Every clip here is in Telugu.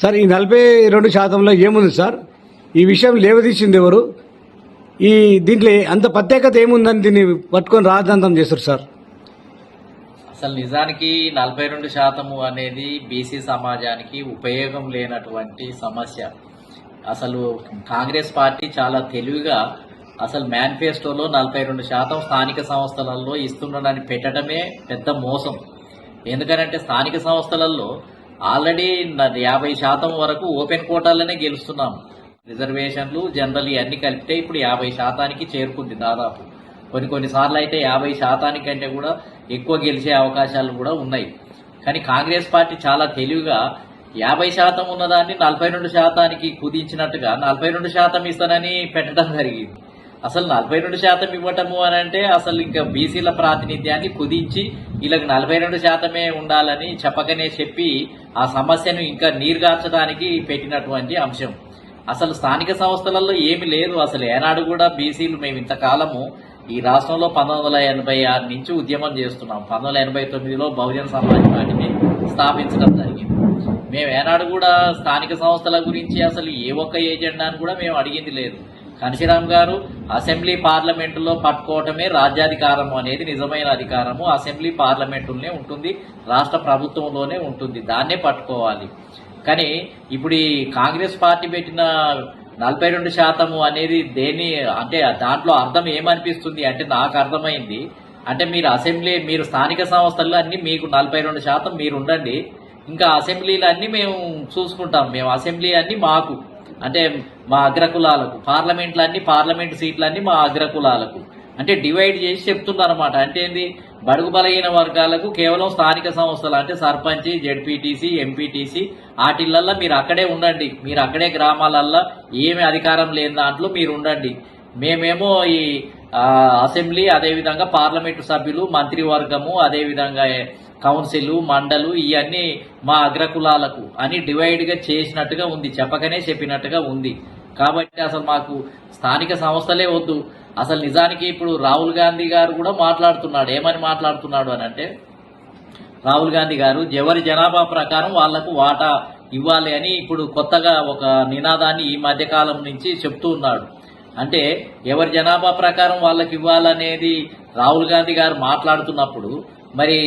సార్ ఈ నలభై రెండు శాతంలో ఏముంది సార్? ఈ విషయం లేవదీసింది ఎవరు? ఈ దీంట్లో అంత ప్రత్యేకత ఏముందని దీన్ని పట్టుకొని రాజధాంతం చేస్తారు సార్? అసలు నిజానికి నలభై రెండు శాతము అనేది బీసీ సమాజానికి ఉపయోగం లేనటువంటి సమస్య. అసలు కాంగ్రెస్ పార్టీ చాలా తెలివిగా అసలు మేనిఫెస్టోలో నలభై రెండు శాతం స్థానిక సంస్థలలో ఇస్తున్నాడని పెట్టడమే పెద్ద మోసం. ఎందుకనంటే స్థానిక సంస్థలలో ఆల్రెడీ యాభై శాతం వరకు ఓపెన్ కోటాలనే గెలుస్తున్నాం. రిజర్వేషన్లు జనరల్ ఇవన్నీ కలిపితే ఇప్పుడు యాభై శాతానికి చేరుకుంది దాదాపు. కొన్ని కొన్ని సార్లు అయితే యాభై శాతానికంటే కూడా ఎక్కువ గెలిచే అవకాశాలు కూడా ఉన్నాయి. కానీ కాంగ్రెస్ పార్టీ చాలా తెలివిగా యాభై శాతం ఉన్నదాన్ని నలభై రెండు శాతానికి కుదించినట్టుగా నలభై రెండు శాతం ఇస్తానని పెట్టడం జరిగింది. అసలు నలభై రెండు శాతం ఇవ్వటము అని అంటే అసలు ఇంకా బీసీల ప్రాతినిధ్యాన్ని కుదించి వీళ్ళకి నలభై రెండు శాతమే ఉండాలని చెప్పకనే చెప్పి ఆ సమస్యను ఇంకా నీరుగార్చడానికి పెట్టినటువంటి అంశం. అసలు స్థానిక సంస్థలలో ఏమి లేదు. అసలు ఏనాడు కూడా బీసీలు మేము ఇంతకాలము ఈ రాష్ట్రంలో పంతొమ్మిది వందల ఎనభై ఆరు నుంచి ఉద్యమం చేస్తున్నాం. పంతొమ్మిది వందల ఎనభై తొమ్మిదిలో బహుజన సమాజ్ పార్టీని స్థాపించడం జరిగింది. మేము ఏనాడు కూడా స్థానిక సంస్థల గురించి అసలు ఏ ఒక్క ఏజెండాను కూడా మేము అడిగింది లేదు. కనిశిరామ్ గారు అసెంబ్లీ పార్లమెంటులో పట్టుకోవటమే రాజ్యాధికారము అనేది నిజమైన అధికారము. అసెంబ్లీ పార్లమెంటులోనే ఉంటుంది రాష్ట్ర ప్రభుత్వంలోనే ఉంటుంది. దాన్నే పట్టుకోవాలి. కానీ ఇప్పుడు ఈ కాంగ్రెస్ పార్టీ పెట్టిన నలభై రెండు శాతము అనేది దేని అంటే దాంట్లో అర్థం ఏమనిపిస్తుంది అంటే నాకు అర్థమైంది అంటే మీరు అసెంబ్లీ మీరు స్థానిక సంస్థల్లో అన్ని మీకు నలభై రెండు శాతం మీరు ఉండండి. ఇంకా అసెంబ్లీలు అన్నీ మేము చూసుకుంటాం. మేము అసెంబ్లీ అన్నీ మాకు. అంటే మా అగ్రకులాలకు పార్లమెంట్లన్నీ పార్లమెంట్ సీట్లన్నీ మా అగ్రకులాలకు. అంటే డివైడ్ చేసి చెప్తున్నారు అనమాట అంటే ఏంది? బడుగు బలహీన వర్గాలకు కేవలం స్థానిక సంస్థలు అంటే సర్పంచ్ జెడ్పీటీసీ ఎంపీటీసీ వాటిల్లల్లో మీరు అక్కడే ఉండండి. మీరు అక్కడే గ్రామాలల్లో ఏమి అధికారం లేని దాంట్లో మీరు ఉండండి. మేమేమో ఈ అసెంబ్లీ అదేవిధంగా పార్లమెంటు సభ్యులు మంత్రివర్గము అదేవిధంగా కౌన్సిల్ మండలు ఇవన్నీ మా అగ్రకులాలకు అని డివైడ్గా చేసినట్టుగా ఉంది చెప్పకనే చెప్పినట్టుగా ఉంది. కాబట్టి అసలు మాకు స్థానిక సంస్థలే వద్దు. అసలు నిజానికి ఇప్పుడు రాహుల్ గాంధీ గారు కూడా మాట్లాడుతున్నాడు. ఏమని మాట్లాడుతున్నాడు అని అంటే రాహుల్ గాంధీ గారు ఎవరి జనాభా ప్రకారం వాళ్ళకు వాటా ఇవ్వాలి అని ఇప్పుడు కొత్తగా ఒక నినాదాన్ని ఈ మధ్యకాలం నుంచి చెప్తూ ఉన్నాడు. అంటే ఎవరి జనాభా ప్రకారం వాళ్ళకి ఇవ్వాలనేది రాహుల్ గాంధీ గారు మాట్లాడుతున్నప్పుడు మరి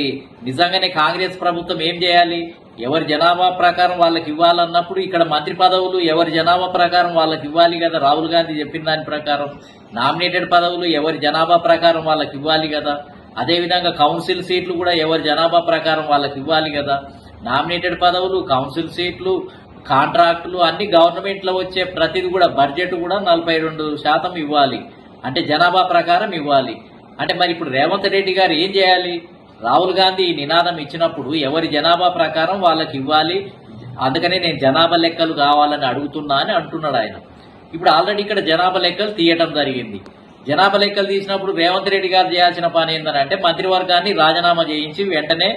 నిజంగానే కాంగ్రెస్ ప్రభుత్వం ఏం చేయాలి? ఎవరి జనాభా ప్రకారం వాళ్ళకి ఇవ్వాలన్నప్పుడు ఇక్కడ మంత్రి పదవులు ఎవరి జనాభా ప్రకారం వాళ్ళకి ఇవ్వాలి కదా? రాహుల్ గాంధీ చెప్పిన దాని ప్రకారం. నామినేటెడ్ పదవులు ఎవరి జనాభా ప్రకారం వాళ్ళకి ఇవ్వాలి కదా? అదేవిధంగా కౌన్సిల్ సీట్లు కూడా ఎవరి జనాభా ప్రకారం వాళ్ళకి ఇవ్వాలి కదా? నామినేటెడ్ పదవులు కౌన్సిల్ సీట్లు కాంట్రాక్టులు అన్ని గవర్నమెంట్లో వచ్చే ప్రతిది కూడా బడ్జెట్ కూడా నలభై రెండు శాతం ఇవ్వాలి. అంటే జనాభా ప్రకారం ఇవ్వాలి. అంటే మరి ఇప్పుడు రేవంత్ రెడ్డి గారు ఏం చేయాలి? రాహుల్ గాంధీ ఈ నినాదం ఇచ్చినప్పుడు ఎవరి జనాభా ప్రకారం వాళ్ళకి ఇవ్వాలి? అందుకనే నేను జనాభా లెక్కలు కావాలని అడుగుతున్నా అని అంటున్నాడు ఆయన. ఇప్పుడు ఆల్రెడీ ఇక్కడ జనాభా లెక్కలు తీయటం జరిగింది. జనాభా లెక్కలు తీసినప్పుడు రేవంత్ రెడ్డి గారు చేయాల్సిన పని ఏంటంటే మంత్రివర్గాన్ని రాజీనామా చేయించి వెంటనే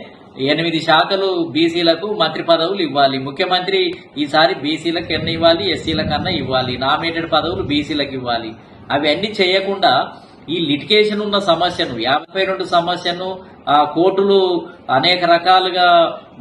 ఎనిమిది శాఖలు బీసీలకు మంత్రి పదవులు ఇవ్వాలి. ముఖ్యమంత్రి ఈసారి బీసీలకు ఎన్న ఇవ్వాలి? ఎస్సీలకన్నా ఇవ్వాలి. నామినేటెడ్ పదవులు బీసీలకు ఇవ్వాలి. అవన్నీ చేయకుండా ఈ లిటికేషన్ ఉన్న సమస్యను యాభై రెండు సమస్యను ఆ కోర్టులు అనేక రకాలుగా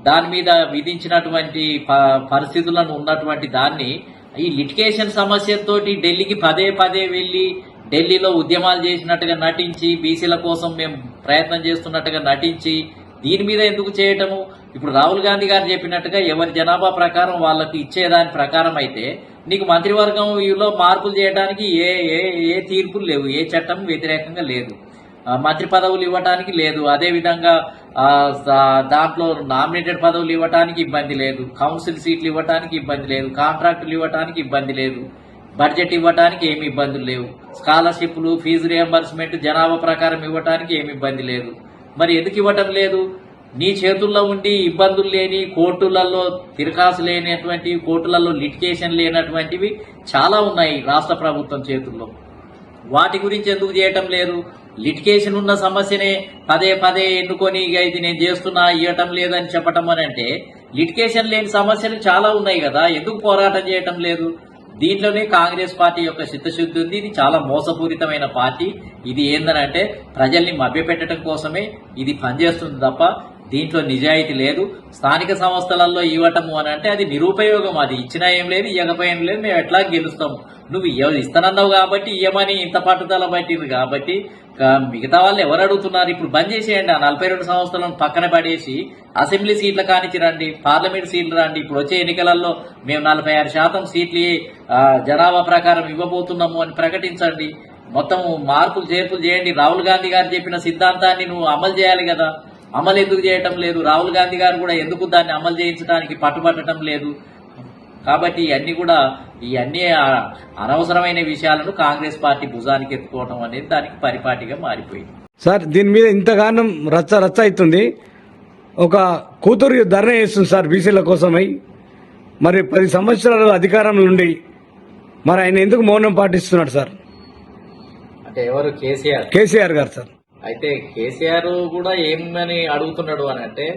దాని మీద విధించినటువంటి ప- పరిస్థితులను ఉన్నటువంటి దాన్ని ఈ లిటికేషన్ సమస్యతోటి ఢిల్లీకి పదే పదే వెళ్ళి ఢిల్లీలో ఉద్యమాలు చేసినట్టుగా నటించి బీసీల కోసం మేము ప్రయత్నం చేస్తున్నట్టుగా నటించి దీని మీద ఎందుకు చేయటము? ఇప్పుడు రాహుల్ గాంధీ గారు చెప్పినట్టుగా ఎవరి జనాభా ప్రకారం వాళ్ళకు ఇచ్చేదాని ప్రకారం అయితే నీకు మంత్రివర్గంలో మార్పులు చేయడానికి ఏ ఏ ఏ తీర్పులు లేవు ఏ చట్టం వ్యతిరేకంగా లేదు. మంత్రి పదవులు ఇవ్వటానికి లేదు. అదే విధంగా దాంట్లో నామినేటెడ్ పదవులు ఇవ్వటానికి ఇబ్బంది లేదు. కౌన్సిల్ సీట్లు ఇవ్వటానికి ఇబ్బంది లేదు. కాంట్రాక్టులు ఇవ్వటానికి ఇబ్బంది లేదు. బడ్జెట్ ఇవ్వటానికి ఏమి ఇబ్బందులు లేవు. స్కాలర్షిప్లు ఫీజు రియంబర్స్మెంట్ జనాభా ప్రకారం ఇవ్వటానికి ఏమి ఇబ్బంది లేదు. మరి ఎందుకు ఇవ్వటం లేదు? నీ చేతుల్లో ఉండి ఇబ్బందులు లేని కోర్టులలో తిరకాసు లేనటువంటి కోర్టులలో లిటికేషన్ లేనటువంటివి చాలా ఉన్నాయి రాష్ట్ర ప్రభుత్వం చేతుల్లో. వాటి గురించి ఎందుకు చేయటం లేదు? లిటికేషన్ ఉన్న సమస్యనే పదే పదే ఎన్నుకొని ఇక ఇది నేను చేస్తున్నా ఇవ్వటం లేదని చెప్పటం అని అంటే లిటికేషన్ లేని సమస్యలు చాలా ఉన్నాయి కదా ఎందుకు పోరాటం చేయటం లేదు? దీంట్లోనే కాంగ్రెస్ పార్టీ యొక్క చిత్తశుద్ధి ఉంది. ఇది చాలా మోసపూరితమైన పార్టీ. ఇది ఏందనంటే ప్రజల్ని మభ్యపెట్టడం కోసమే ఇది పనిచేస్తుంది తప్ప దీంట్లో నిజాయితీ లేదు. స్థానిక సంస్థలలో ఇవ్వటము అని అంటే అది నిరుపయోగం. అది ఇచ్చినా ఏం లేదు ఇవ్వకపోయిన లేదు మేము ఎట్లా గెలుస్తాము నువ్వు ఇస్తానన్నావు కాబట్టి ఇవ్వమని ఇంత పట్టుదల పట్టింది కాబట్టి మిగతా వాళ్ళు ఎవరు అడుగుతున్నారు? ఇప్పుడు బంద్ చేసేయండి. ఆ నలభై రెండు సంవత్సరాలను పక్కన పడేసి అసెంబ్లీ సీట్ల కానిచ్చి రండి పార్లమెంట్ సీట్లు రండి. ఇప్పుడు వచ్చే ఎన్నికలలో మేము నలభై ఆరు శాతం సీట్లు జనాభా ప్రకారం ఇవ్వబోతున్నాము అని ప్రకటించండి. మొత్తం మార్పులు చేర్పులు చేయండి. రాహుల్ గాంధీ గారు చెప్పిన సిద్ధాంతాన్ని నువ్వు అమలు చేయాలి కదా. అమలు ఎందుకు చేయటం లేదు? రాహుల్ గాంధీ గారు కూడా ఎందుకు దాన్ని అమలు చేయించడానికి పట్టుబట్టడం లేదు? కాబట్టి ఇవన్నీ కూడా ఇవన్నీ ఆ- అనవసరమైన విషయాలను కాంగ్రెస్ పార్టీ భుజానికి ఎత్తుకోవడం అనేది దానికి పరిపాటిగా మారిపోయింది. సార్ దీని మీద ఇంతగానం రచ్చ రచ్చ అవుతుంది. ఒక కూతురు ధర్నా చేస్తుంది సార్ బీసీల కోసమై. మరి పది సంవత్సరాలు అధికారంలో ఉండి మరి ఆయన ఎందుకు మౌనం పాటిస్తున్నాడు సార్? అంటే ఎవరు కేసీఆర్? కేసీఆర్ గారు సార్. అయితే కేసీఆర్ కూడా ఏమని అడుగుతున్నాడు అని అంటే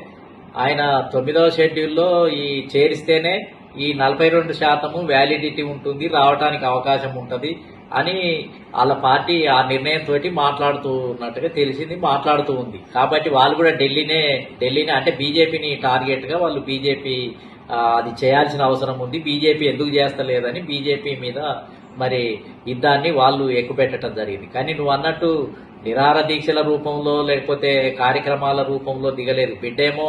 ఆయన తొమ్మిదవ షెడ్యూల్లో ఈ చేరిస్తేనే ఈ నలభై రెండు శాతము వ్యాలిడిటీ ఉంటుంది రావడానికి అవకాశం ఉంటుంది అని వాళ్ళ పార్టీ ఆ నిర్ణయంతో మాట్లాడుతూ ఉన్నట్టుగా తెలిసింది మాట్లాడుతూ ఉంది. కాబట్టి వాళ్ళు కూడా ఢిల్లీనే ఢిల్లీనే అంటే బీజేపీని టార్గెట్గా వాళ్ళు బీజేపీ అది చేయాల్సిన అవసరం ఉంది బీజేపీ ఎందుకు చేస్తలేదని బీజేపీ మీద మరి యుద్ధాన్ని వాళ్ళు ఎక్కుపెట్టడం జరిగింది. కానీ నువ్వు అన్నట్టు నిరార దీక్షల రూపంలో లేకపోతే కార్యక్రమాల రూపంలో దిగలేదు. బిడ్డేమో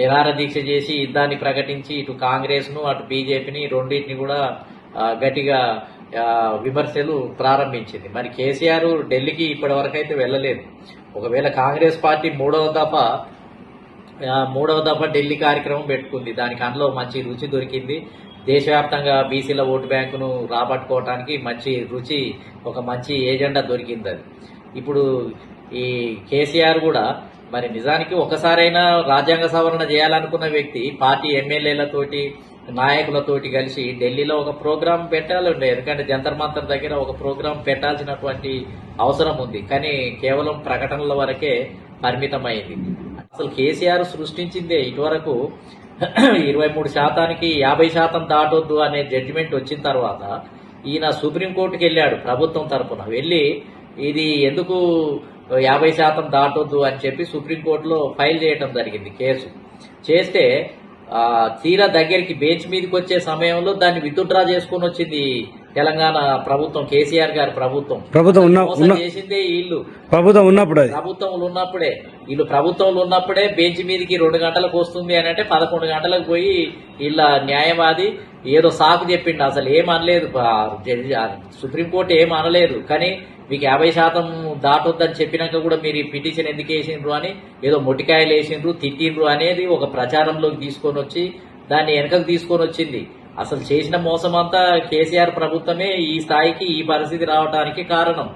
నిరార దీక్ష చేసి యుద్ధాన్ని ప్రకటించి ఇటు కాంగ్రెస్ను అటు బీజేపీని రెండింటిని కూడా గట్టిగా విమర్శలు ప్రారంభించింది. మరి కేసీఆర్ ఢిల్లీకి ఇప్పటి వరకు అయితే వెళ్ళలేదు. ఒకవేళ కాంగ్రెస్ పార్టీ మూడవ దఫా మూడవ దఫా ఢిల్లీ కార్యక్రమం పెట్టుకుంది. దానికి అందులో మంచి రుచి దొరికింది. దేశవ్యాప్తంగా బీసీల ఓటు బ్యాంకును రాబట్టుకోవటానికి మంచి రుచి ఒక మంచి ఏజెండా దొరికింది అది. ఇప్పుడు ఈ కేసీఆర్ కూడా మరి నిజానికి ఒకసారైనా రాజ్యాంగ సవరణ చేయాలనుకున్న వ్యక్తి పార్టీ ఎమ్మెల్యేలతోటి నాయకులతోటి కలిసి ఢిల్లీలో ఒక ప్రోగ్రాం పెట్టాలి ఉండే ఎందుకంటే జంతర్ మంతర్ దగ్గర ఒక ప్రోగ్రాం పెట్టాల్సినటువంటి అవసరం ఉంది. కానీ కేవలం ప్రకటనల వరకే పరిమితమైంది. అసలు కేసీఆర్ సృష్టించిందే ఇటువరకు ఇరవై మూడు శాతానికి యాభై శాతం దాటొద్దు అనే జడ్జిమెంట్ వచ్చిన తర్వాత ఈయన సుప్రీంకోర్టుకి వెళ్ళాడు ప్రభుత్వం తరఫున వెళ్ళి ఇది ఎందుకు యాభై శాతం దాటొద్దు అని చెప్పి సుప్రీంకోర్టులో ఫైల్ చేయడం జరిగింది కేసు. చేస్తే తీరా దగ్గరికి బెంచ్ మీదకి వచ్చే సమయంలో దాన్ని విత్డ్రా చేసుకొని వచ్చింది తెలంగాణ ప్రభుత్వం కేసీఆర్ గారి ప్రభుత్వం. ప్రభుత్వం ఉన్న చేసిందే వీళ్ళు ప్రభుత్వం ఉన్నప్పుడు. ప్రభుత్వంలో ఉన్నప్పుడే. వీళ్ళు ప్రభుత్వంలో ఉన్నప్పుడే బెంచ్ మీదకి రెండు గంటలకు వస్తుంది అని అంటే పదకొండు గంటలకు పోయి వీళ్ళ న్యాయవాది ఏదో సాకు చెప్పిండు. అసలు ఏం అనలేదు. సుప్రీంకోర్టు ఏం అనలేదు. కానీ మీకు యాభై శాతం దాటొద్దని చెప్పినాక కూడా మీరు ఈ పిటిషన్ ఎందుకు వేసిండ్రు అని ఏదో మొటికాయలు వేసిండ్రు తిట్టిండ్రు అనేది ఒక ప్రచారంలోకి తీసుకొని వచ్చి దాన్ని వెనకకు తీసుకొని వచ్చింది. అసలు చేసిన మోసం అంతా కేసీఆర్ ప్రభుత్వమే ఈ స్థాయికి ఈ పరిస్థితి రావడానికి కారణం.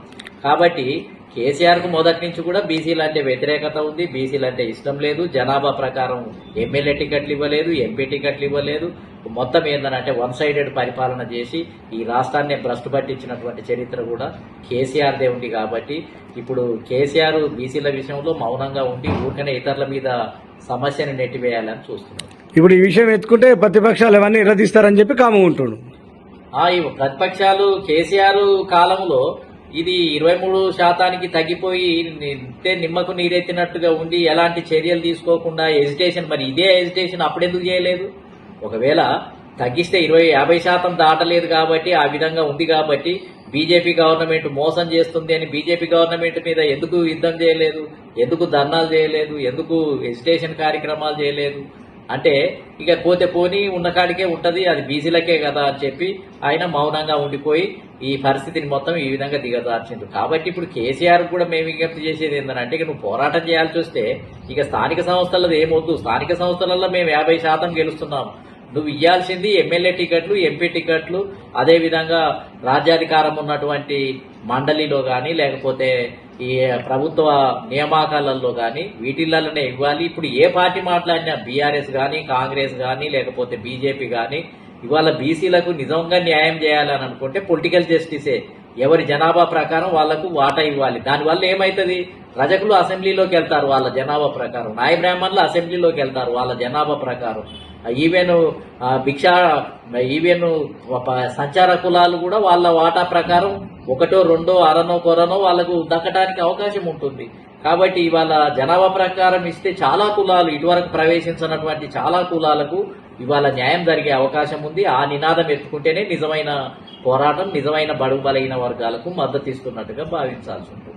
కాబట్టి కేసీఆర్కు మొదటి నుంచి కూడా బీసీలు అంటే వ్యతిరేకత ఉంది బీసీలు అంటే ఇష్టం లేదు జనాభా ప్రకారం ఎమ్మెల్యే టికెట్లు ఇవ్వలేదు ఎంపీ టికెట్లు ఇవ్వలేదు. మొత్తం ఏంటంటే వన్ సైడెడ్ పరిపాలన చేసి ఈ రాష్ట్రాన్ని భ్రష్టు పట్టించినటువంటి చరిత్ర కూడా కేసీఆర్దే ఉంది కాబట్టి ఇప్పుడు కేసీఆర్ బీసీల విషయంలో మౌనంగా ఉండి ఊరికనే ఇతరుల మీద సమస్యను నెట్టివేయాలని చూస్తున్నారు. ఇప్పుడు ఈ విషయం ఎత్తుకుంటే ప్రతిపక్షాలు ఇవన్నీ ఇరదీస్తారని చెప్పి కామం ఉంటుండు. ఆ ఈ ప్రతిపక్షాలు కేసీఆర్ కాలంలో ఇది ఇరవై మూడు శాతానికి తగ్గిపోయి నిమ్మకు నీరెత్తినట్టుగా ఉండి ఎలాంటి చర్యలు తీసుకోకుండా ఎజిటేషన్ మరి ఇదే ఎజిటేషన్ అప్పుడెందుకు చేయలేదు? ఒకవేళ తగ్గిస్తే ఇరవై యాభై శాతం దాటలేదు కాబట్టి ఆ విధంగా ఉంది కాబట్టి బీజేపీ గవర్నమెంట్ మోసం చేస్తుంది అని బీజేపీ గవర్నమెంట్ మీద ఎందుకు యుద్ధం చేయలేదు? ఎందుకు ధర్నాలు చేయలేదు? ఎందుకు ఎజిటేషన్ కార్యక్రమాలు చేయలేదు? అంటే ఇక పోతే పోని ఉన్న కాడికే ఉంటది అది బీసీలకే కదా అని చెప్పి ఆయన మౌనంగా ఉండిపోయి ఈ పరిస్థితిని మొత్తం ఈ విధంగా దిగజార్చిండు. కాబట్టి ఇప్పుడు కేసీఆర్ కూడా మేము విజ్ఞప్తి చేసేది ఏంటంటే ఇక నువ్వు పోరాటం చేయాల్సి వస్తే ఇక స్థానిక సంస్థలది ఏమొద్దు. స్థానిక సంస్థలలో మేము యాభై శాతం గెలుస్తున్నాం. నువ్వు ఇవ్వాల్సింది ఎమ్మెల్యే టికెట్లు ఎంపీ టికెట్లు అదేవిధంగా రాజ్యాధికారం ఉన్నటువంటి మండలిలో కానీ లేకపోతే ఈ ప్రభుత్వ నియామకాలలో కానీ వీటిలలోనే ఇవ్వాలి. ఇప్పుడు ఏ పార్టీ మాట్లాడినా బీఆర్ఎస్ కానీ కాంగ్రెస్ కానీ లేకపోతే బీజేపీ కానీ ఇవాళ బీసీలకు నిజంగా న్యాయం చేయాలని అనుకుంటే పొలిటికల్ జస్టిసే. ఎవరి జనాభా ప్రకారం వాళ్ళకు వాటా ఇవ్వాలి. దానివల్ల ఏమవుతుంది రజకులు అసెంబ్లీలోకి వెళ్తారు వాళ్ళ జనాభా ప్రకారం. నాయ బ్రాహ్మణులు అసెంబ్లీలోకి వెళ్తారు వాళ్ళ జనాభా ప్రకారం. ఈవెన్ భిక్షా ఈవెన్ సంచార కులాలు కూడా వాళ్ళ వాటా ప్రకారం ఒకటో రెండో అరనో కొరనో వాళ్ళకు దక్కడానికి అవకాశం ఉంటుంది. కాబట్టి ఇవాళ జనాభా ప్రకారం ఇస్తే చాలా కులాలు ఇటువరకు ప్రవేశించినటువంటి చాలా కులాలకు ఇవాళ న్యాయం జరిగే అవకాశం ఉంది. ఆ నినాదం ఎత్తుకుంటేనే నిజమైన పోరాటం నిజమైన బడుగు బలైన వర్గాలకు మద్దతు ఇస్తున్నట్టుగా భావించాల్సి ఉంది